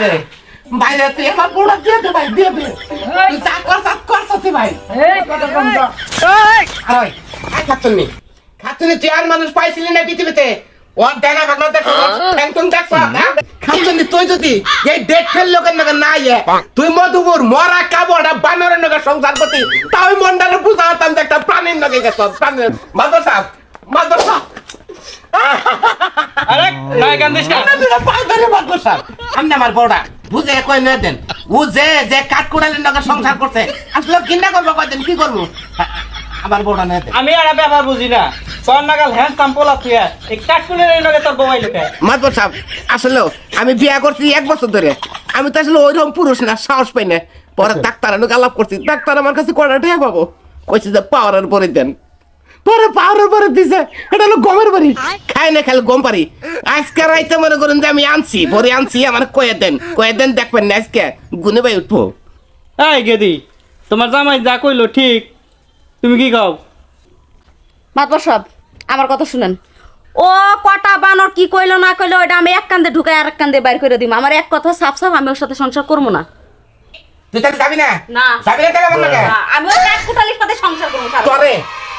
বাইরে বাইরে তুই আমার বউটা দিয়ে দে ভাই দিয়ে দে। তুই যা কর যা কর সাথে ভাই। এই কথা কম আই খাতুনি খাতুনি তুই আর মানুষ পাইছিলি না পৃথিবীতে? ওর দেনা ভাগনা দেখো ঠ্যাংটুং দেখছ খাতুনি তুই যদি এই ডেট ফেল লোকের নগে না ইয়ে তুই মধুপুর মরা কাবড়া বানরের নগে সংসার করতি তাও মন্ডারে বুঝাতাম যে একটা প্রাণীর নগে গেছ প্রাণীর মাদর সাহেব মাদর সাহেব আরে নাই কান্দিস না আমনে আমার বড়া বুঝে কই নয় দেন? ও যে যে কাঠ কুড়ালের নগে সংসার করছে। আসলে কিনা করব কয় দেন কি করব? আমার বড়া নয় দেন। আমি আর ব্যাপার বুঝি না। আমি বিয়া করছি এক বছর ধরে। আমি তো আসলে ওইরকম পুরুষ না সাহস পাই না। পরে ডাক্তার আমি আলাপ করছি। ডাক্তার আমার কাছে কটা টাকা পাবো? কইছে যে পাওয়ারের পরে দেন। পরে পরে দিছে। এটা হলো গমের বাড়ি। খাই না খালি গম পারি। আজকে রাইতে মনে করুন যে আমি আনছি পরে আনছি আমার কয়ে দেন। কয়ে দেন দেখবেন না আজকে গুনে ভাই উঠবো। এই গেদি তোমার জামাই যা কইলো ঠিক তুমি কি কও? মাতবর সব আমার কথা শুনেন। ও কটা বানর কি কইলো না কইলো ওটা আমি এক কান্দে ঢুকাই আর এক কান্দে বাইর করে দিব আমার এক কথা সাফ সাফ আমি ওর সাথে সংসার করব না। তুই তাহলে যাবি না? না। যাবি না তাহলে আমার লাগে? না, আমি ওই এক কুটালির সাথে সংসার করব। তরে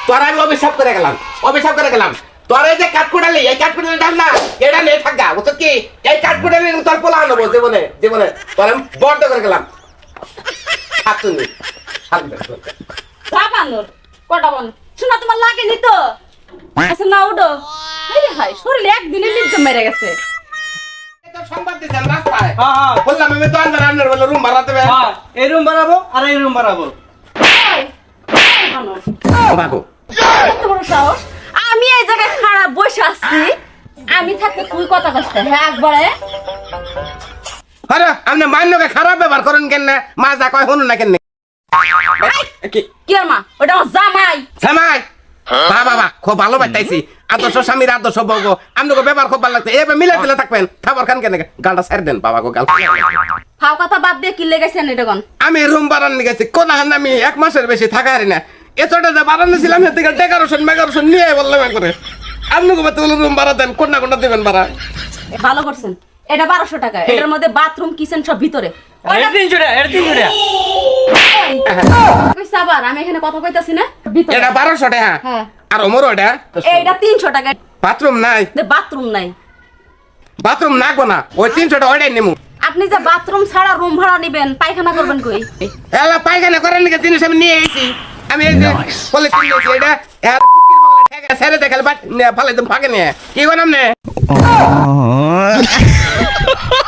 তোর আমি অভিশাপ করে গেলাম অভিশাপ করে গেলাম। তোরে যে কাঠকুড়ালি এই কাঠকুড়ালি ডাল না এটা নিয়ে থাকা বুঝছ কি? এই কাঠকুড়ালি তোর পোলা আনব জীবনে জীবনে। তোর আমি বন্ধ করে গেলাম। কটা শোনা তোমার লাগেনি তো? আচ্ছা না উঠো এই হাই শরীরে একদিনে লিজ্জ মেরে গেছে। সংবাদ দিচ্ছেন রাস্তায়? হ্যাঁ হ্যাঁ। বললাম আমি তো আনবার বলে রুম হ্যাঁ এই রুম বাড়াবো আর এই রুম বাড়াবো এই, এই এত বড় সাহস? আমি এই জায়গায় খারাপ বসে আসছি আমি থাকতে তুই কথা কষ্ট হ্যাঁ একবারে। আরে আপনি মান্যকে খারাপ ব্যবহার করেন কেন? না মা যা কয় শুনুন না কেন? কি? কি আর মা? ওটা আমার জামাই। সামাই বাবা বাবা খুব ভালো আদর্শ স্বামীর আদর্শ বউ। আপনাকে ব্যাপার খুব ভালো লাগছে। এবার মিলে দিলে থাকবেন। খাবার খান কেন? গালটা ছেড়ে দেন বাবা গো গাল ফাও কথা বাদ দিয়ে কি লেগেছেন এটা কোন? আমি রুম বাড়ান গেছি। কোন আমি এক মাসের বেশি থাকা না। এতটা যে বাড়ানো ছিলাম এর থেকে ডেকারেশন মেকারেশন নিয়ে বললাম করে আপনি কবে তুলে রুম ভাড়া দেন কোনটা কোনটা দেবেন ভাড়া ভালো করছেন। এটা বারোশো টাকা এটার মধ্যে বাথরুম কিচেন সব ভিতরে। এটা তিনশো টাকা এটা তিনশো টাকা। কইছে আবার আমি এখানে কথা কইতাছি না? ভিতরে। এটা বারোশো টাকা। হ্যাঁ। আর ওমর ওটা এইটা তিনশো টাকা। বাথরুম নাই। বাথরুম নাই। বাথরুম না। ওই তিনশোটা ওইটাই নেমু। আপনি যে বাথরুম ছাড়া রুম ভাড়া নিবেন পায়খানা করবেন কই? এলা পায়খানা করার নাকি জিনিস আমি নিয়ে এসেছি আমি এই যে পলিথিন নিয়েছি এটা এর পুটকির বগলে ঠেকে ছেড়ে দেখালে বাট ফালে তুমি ফাঁকে নিয়ে। কি করলাম নে?